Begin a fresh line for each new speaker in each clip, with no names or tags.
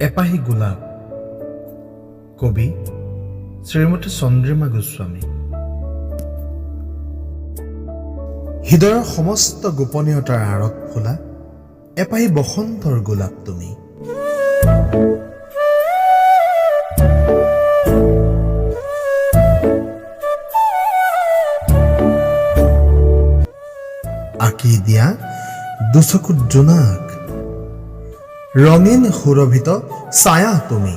এপাহী গোলাপ। কবি শ্ৰীমতী চন্দ্ৰিমা গোস্বামী। হৃদয়ৰ সমস্ত গোপনীয়তাৰ আঁৰত ফুলা এপাহী বসন্তৰ গোলাপ তুমি। আঁকি দিয়া দুচকুত জোনাক ৰঙীন সুৰভিত ছায়া তুমি।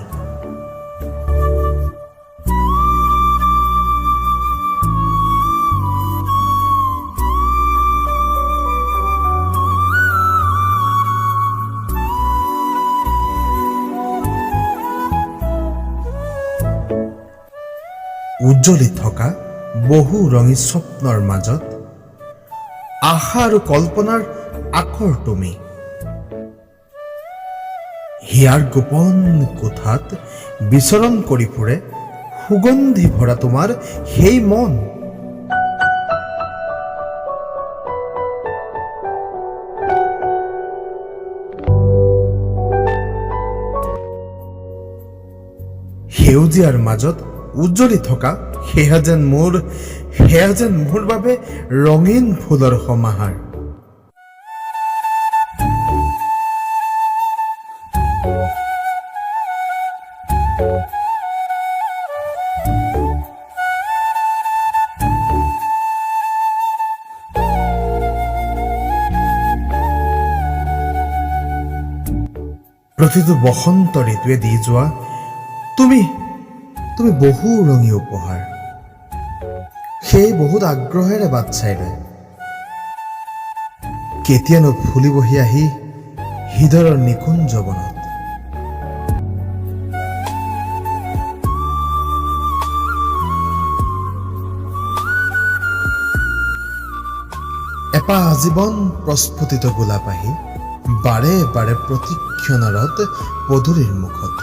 উজ্জ্বলি থকা বহু ৰঙী স্বপ্নৰ মাজত আশা আৰু কল্পনাৰ আখৰ তুমি। হিয়াৰ গোপন কোঠাত বিচৰণ কৰি ফুৰে সুগন্ধি ভৰা তোমাৰ সেই মন। সেউজীয়াৰ মাজত উজ্জ্বলি থকা সেয়া যেন মোৰ সেয়া যেন মোৰ বাবে ৰঙীন ফুলৰ সমাহাৰ। প্ৰতিটো বসন্ত ঋতুৱে দি যোৱা তুমি তুমি বহু ৰঙী উপহাৰ। সেই বহুত আগ্ৰহেৰে বাট চাই ৰয় কেতিয়ানো ফুলিবহি আহি হৃদয়ৰ নিকুঞ্জ বনত। এপাহ আজীৱন প্ৰস্ফুটিত গোলাপ আহি বারে বারে প্রতীক্ষণারত পদুরীর মুখত